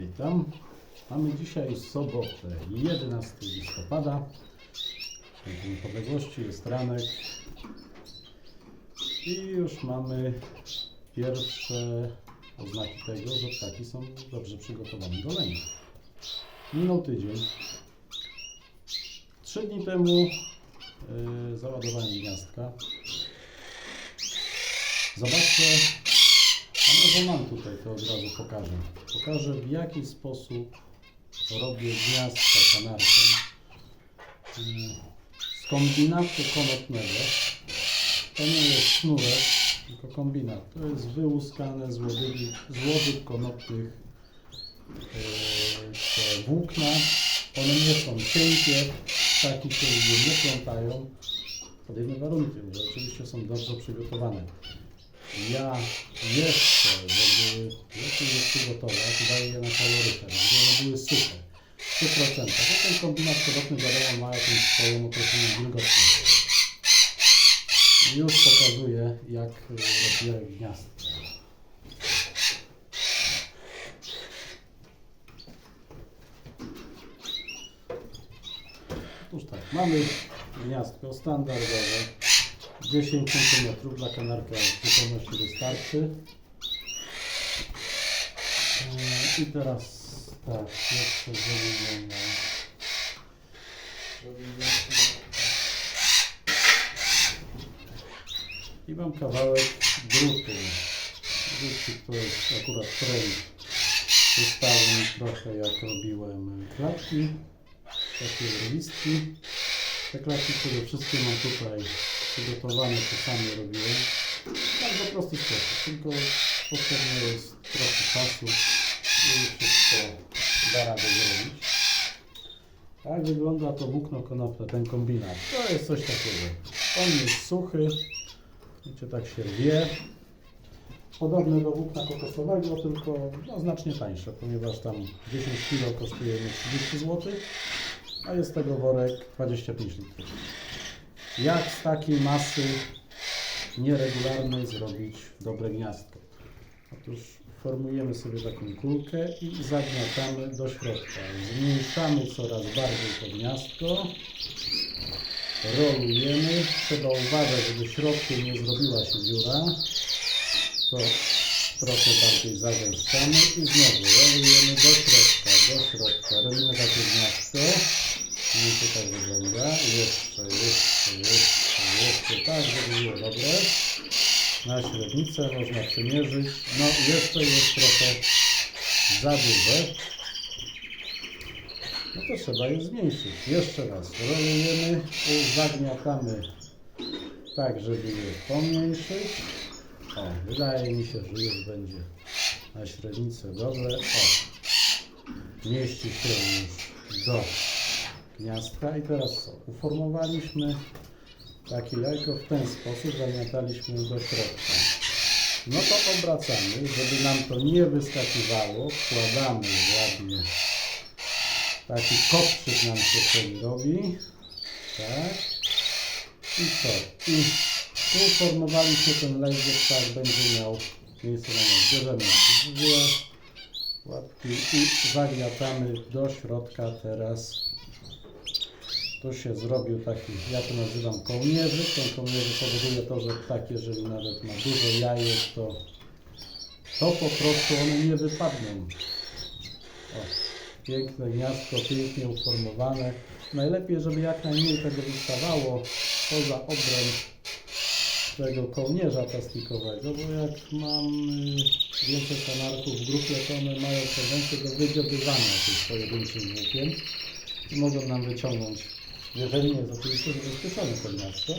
Witam. Mamy dzisiaj sobotę, 11 listopada. Dzień Niepodległości jest ranek. I już mamy pierwsze oznaki tego, że ptaki są dobrze przygotowane do lęku. Minął tydzień. Trzy dni temu yy, załadowałem gniazdka. Zobaczcie, może mam tutaj, to od razu pokażę. Pokażę w jaki sposób robię gniazdka kanarką mm, z kombinatu konopnego. To nie jest sznurek, tylko kombinat. To jest wyłuskane z z łodyg konopnych yy, te włókna. One nie są cienkie, ptaki się nie plątają. Pod jednym warunkiem, że oczywiście są dobrze przygotowane. Ja jeszcze, żeby lepiej je przygotować, daję je na kaloryfer, żeby one były suche. W 100%. Bo ten kombinat podobny wiadomo ma jakąś swoją określoną wilgotność. Już pokazuję, jak robiłem gniazdko. Otóż tak, mamy gniazdko standardowe. 10 cm dla kanarka zupełności wystarczy. Yy, I teraz tak, jeszcze zrobimy I mam kawałek drutu. Drutu to jest akurat trend. Zostało mi trochę jak robiłem klatki. Takie listki. Te klatki przede wszystkim mam tutaj przygotowane, to sami robiłem. Bardzo prosty sposób, tylko potrzebne jest trochę czasu i wszystko da radę zrobić. Tak wygląda to włókno konopne, ten kombinat. To jest coś takiego. On jest suchy, wiecie, tak się wie. Podobne do włókna kokosowego, tylko no, znacznie tańsze, ponieważ tam 10 kg kosztuje mnie 30 zł, a jest tego worek 25 litrów. Jak z takiej masy nieregularnej zrobić dobre gniazdko? Otóż formujemy sobie taką kulkę i zagniatamy do środka. Zmniejszamy coraz bardziej to gniazdko. Rolujemy. Trzeba uważać, żeby środkiem nie zrobiła się dziura. To trochę bardziej zagęszczamy i znowu rolujemy do środka, do środka. Robimy takie gniazdko. Nie to tak wygląda. Jeszcze, jeszcze, jeszcze, tak, żeby było dobre. Na średnicę można przymierzyć. No jeszcze jest trochę za duże. No to trzeba je zmniejszyć. Jeszcze raz rolujemy, i zagniatamy tak, żeby je pomniejszyć. O, wydaje mi się, że już będzie na średnicę dobre. O, mieści się już do gniazdka. I teraz co? Uformowaliśmy takie jajko w ten sposób, zamiataliśmy do środka. No to obracamy, żeby nam to nie wyskakiwało. Wkładamy ładnie. Taki kopczyk nam się wtedy robi. Tak. I co? I tu ten lejek, tak będzie miał miejsce na nią. Bierzemy dwie łapki i zagniatamy do środka teraz tu się zrobił taki, ja to nazywam kołnierzyk. Ten kołnierzyk powoduje to, że ptak, jeżeli nawet ma dużo jajek, to, to po prostu one nie wypadną. O, piękne gniazdko, pięknie uformowane. Najlepiej, żeby jak najmniej tego wystawało poza obręb tego kołnierza plastikowego, bo jak mam y, więcej kanarków w grupie, to one mają tendencję do wydziobywania tych pojedynczych włókien i mogą nam wyciągnąć jeżeli nie jest oczywiście zabezpieczone to miasto.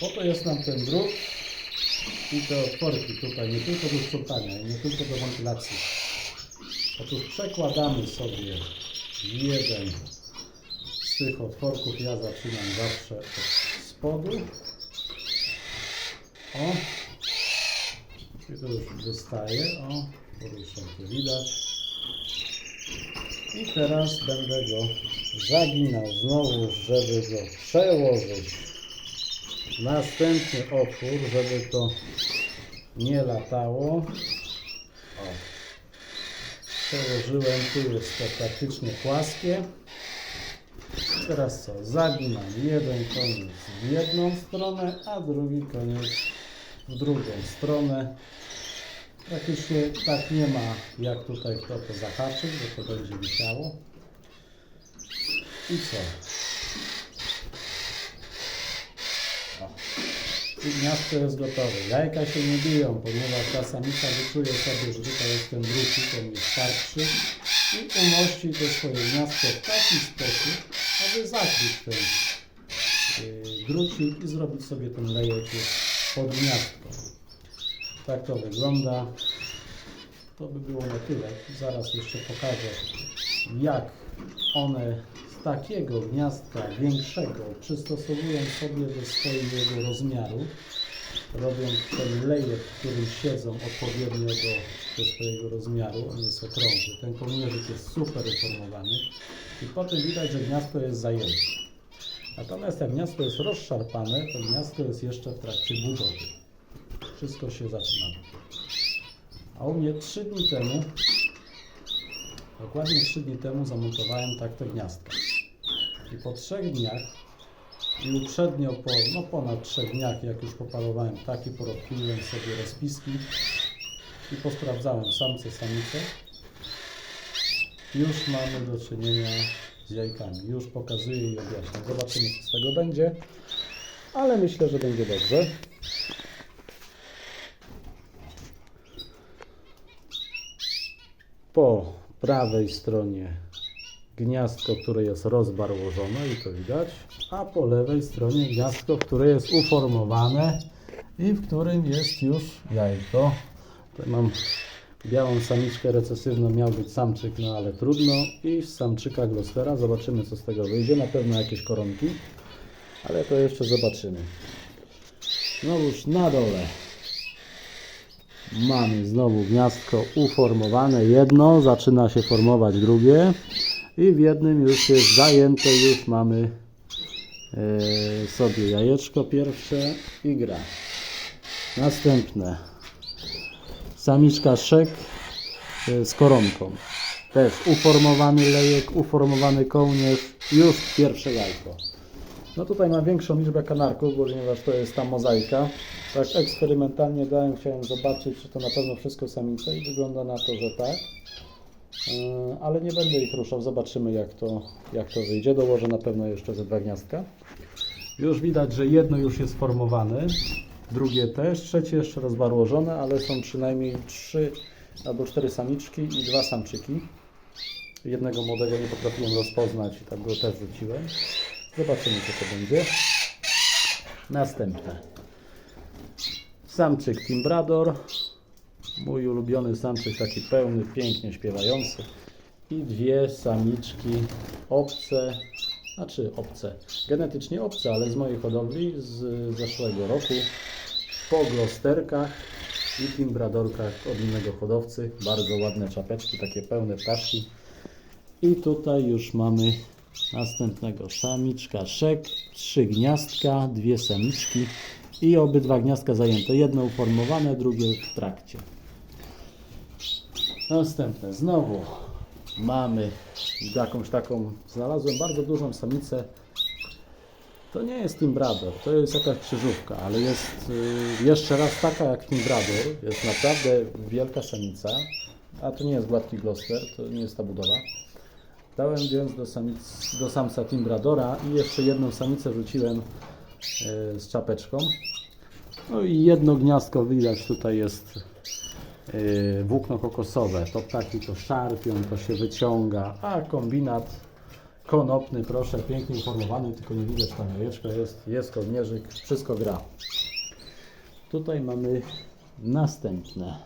Po to jest nam ten drut i te otworki tutaj, nie tylko do sprzątania nie tylko do wentylacji. Otóż przekładamy sobie jeden z tych otworków, ja zaczynam zawsze od spodu. O, i to już wystaje, o, poruszam to widać. I teraz będę go zaginał znowu, żeby go przełożyć. Następny otwór, żeby to nie latało. O. Przełożyłem, tu jest to praktycznie płaskie. Teraz co? Zaginam jeden koniec w jedną stronę, a drugi koniec w drugą stronę. Praktycznie tak nie ma jak tutaj kto to zahaczyć, bo to będzie wisiało. I co? I jest gotowe. Jajka się nie biją, ponieważ ta samica wyczuje sobie, że tutaj jest ten drucik, on jest twardszy i umości to swoje gniazdko w taki sposób, aby zakryć ten yy, drucik i zrobić sobie ten lejek już pod gniazdko. Tak to wygląda. To by było na tyle. Zaraz jeszcze pokażę, jak one takiego gniazdka większego przystosowują sobie do swojego rozmiaru, robiąc ten lejek, w którym siedzą odpowiednio do, do swojego rozmiaru. On jest okrągły. Ten kołnierzyk jest super uformowany i potem widać, że gniazdko jest zajęte. Natomiast jak gniazdko jest rozszarpane, to gniazdko jest jeszcze w trakcie budowy. Wszystko się zaczyna. A u mnie 3 dni temu, dokładnie 3 dni temu zamontowałem tak te gniazdka. I po 3 dniach i uprzednio po no ponad 3 dniach, jak już poparowałem ptaki, porobkiłem sobie rozpiski i posprawdzałem samce, samice. Już mamy do czynienia z jajkami. Już pokazuję i objaśniam. Zobaczymy, co z tego będzie. Ale myślę, że będzie dobrze. Po prawej stronie gniazdko, które jest rozbarłożone i to widać, a po lewej stronie gniazdko, które jest uformowane i w którym jest już jajko. Tutaj mam białą samiczkę recesywną, miał być samczyk, no ale trudno. I z samczyka glostera zobaczymy co z tego wyjdzie, na pewno jakieś koronki, ale to jeszcze zobaczymy. Znowuż na dole Mamy znowu gniazdko uformowane. Jedno, zaczyna się formować drugie. I w jednym już jest zajęte, już mamy e, sobie jajeczko pierwsze i gra. Następne. Samiczka szek e, z koronką. Też uformowany lejek, uformowany kołnierz, już pierwsze jajko. No tutaj ma większą liczbę kanarków, ponieważ to jest ta mozaika. Tak eksperymentalnie dałem, chciałem zobaczyć, czy to na pewno wszystko samice i wygląda na to, że tak. Yy, Ale nie będę ich ruszał, zobaczymy jak to, jak to wyjdzie. Dołożę na pewno jeszcze ze dwa gniazdka. Już widać, że jedno już jest formowane, drugie też, trzecie jeszcze rozbarłożone, ale są przynajmniej trzy albo cztery samiczki i dwa samczyki. Jednego młodego nie potrafiłem rozpoznać i tak go też rzuciłem. Zobaczymy co to będzie. Następne. Samczyk Timbrador. Mój ulubiony samczyk, taki pełny, pięknie śpiewający. I dwie samiczki obce, znaczy obce, genetycznie obce, ale z mojej hodowli z zeszłego roku. Po glosterkach i timbradorkach od innego hodowcy. Bardzo ładne czapeczki, takie pełne ptaszki. I tutaj już mamy następnego samiczka szek, trzy gniazdka, dwie samiczki i obydwa gniazdka zajęte. Jedno uformowane, drugie w trakcie. Następne znowu mamy jakąś taką, znalazłem bardzo dużą samicę. To nie jest Timbrador, to jest jakaś krzyżówka, ale jest y, jeszcze raz taka jak Timbrador. Jest naprawdę wielka samica, a to nie jest gładki Gloucester, to nie jest ta budowa. Dałem więc do, samic, do samca Timbradora i jeszcze jedną samicę wrzuciłem y, z czapeczką. No i jedno gniazdko widać tutaj jest włókno kokosowe. To ptaki to szarpią, to się wyciąga, a kombinat konopny, proszę, pięknie uformowany, tylko nie widać tam jajeczko, jest, jest kołnierzyk, wszystko gra. Tutaj mamy następne.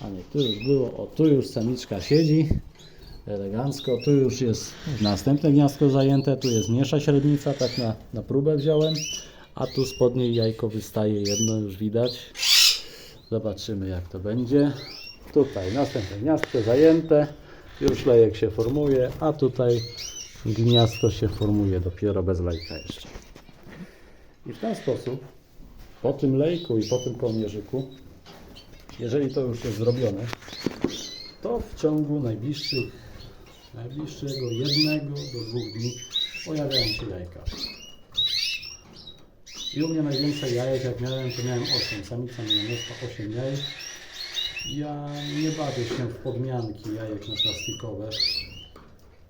A nie, tu już było, o tu już samiczka siedzi, elegancko, tu już jest następne gniazdko zajęte, tu jest mniejsza średnica, tak na, na próbę wziąłem, a tu spod niej jajko wystaje jedno, już widać. Zobaczymy jak to będzie. Tutaj następne gniazdko zajęte, już lejek się formuje, a tutaj gniazdko się formuje dopiero bez lejka jeszcze. I w ten sposób, po tym lejku i po tym kołnierzyku, jeżeli to już jest zrobione, to w ciągu najbliższych, najbliższego jednego do dwóch dni pojawiają się jajka. I u mnie najwięcej jajek, jak miałem, to miałem 8. Samica mi niosła 8 jajek. Ja nie bawię się w podmianki jajek na plastikowe.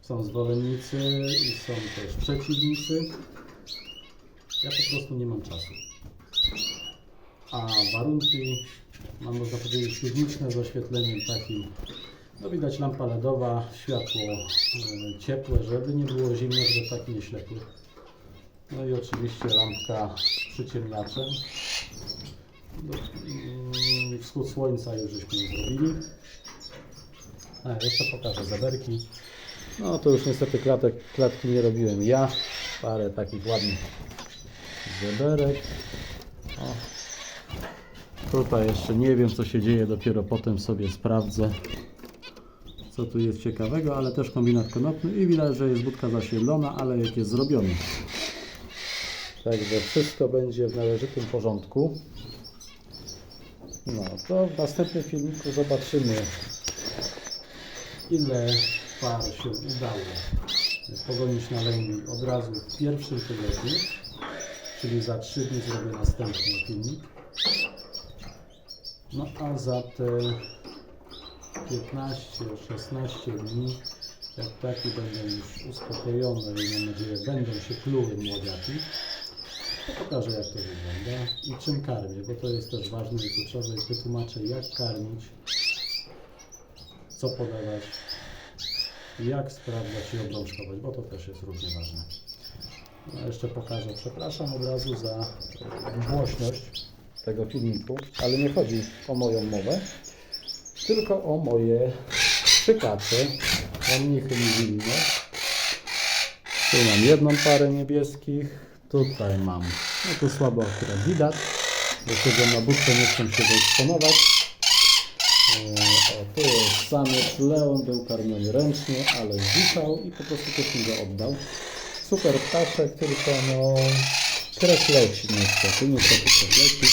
Są zwolennicy i są też przeciwnicy. Ja po prostu nie mam czasu. A warunki, mam można powiedzieć, średniczne z oświetleniem takim. No widać lampa LEDowa, światło e, ciepłe, żeby nie było zimno, żeby tak nie ślepły. No i oczywiście lampka z przyciemniaczem. No, Wschód słońca już żeśmy zrobili. A, jeszcze pokażę zaberki. No to już niestety klatek, klatki nie robiłem ja. Parę takich ładnych zeberek. O. Tutaj jeszcze nie wiem co się dzieje, dopiero potem sobie sprawdzę co tu jest ciekawego, ale też kombinat konopny i widać, że jest budka zasiedlona, ale jak jest zrobiony. Także wszystko będzie w należytym porządku. No to w następnym filmiku zobaczymy ile par się udało pogonić na lęgi od razu w pierwszym tygodniu, czyli za 3 dni zrobię następny filmik. No a za te 15-16 dni, jak ptaki będą już uspokojone i mam nadzieję będą się pluły młodziaki, pokażę jak to wygląda i czym karmię, bo to jest też ważne i kluczowe i wytłumaczę jak karmić, co podawać, jak sprawdzać i obrączkować, bo to też jest równie ważne. No, jeszcze pokażę, przepraszam od razu za głośność tego filmiku, ale nie chodzi o moją mowę, tylko o moje przykacze, o mnichy miwilinne. Tu mam jedną parę niebieskich, tutaj mam, no tu słabo akurat widać, bo siedzę na budce, nie chcę się wyeksponować. E, O, tu jest samiec Leon, był karmiony ręcznie, ale zdzichał i po prostu ktoś mi go oddał. Super ptaszek, tylko no kres leci niestety, niestety kres leci.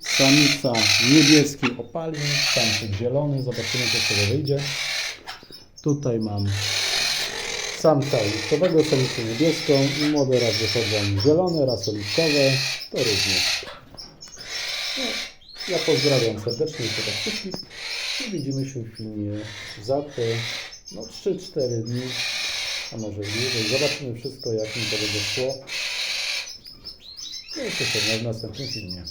Samica niebieski opalin, samczyk zielony, zobaczymy co z tego wyjdzie. Tutaj mam samca oliwkowego, samicę niebieską i młode raz wychodzą zielone, raz oliwkowe, to również. No, ja pozdrawiam serdecznie jeszcze raz wszystkich i widzimy się w filmie za te no, 3-4 dni, a może dłużej. Zobaczymy wszystko jak mi to będzie szło. No i się w następnym filmie.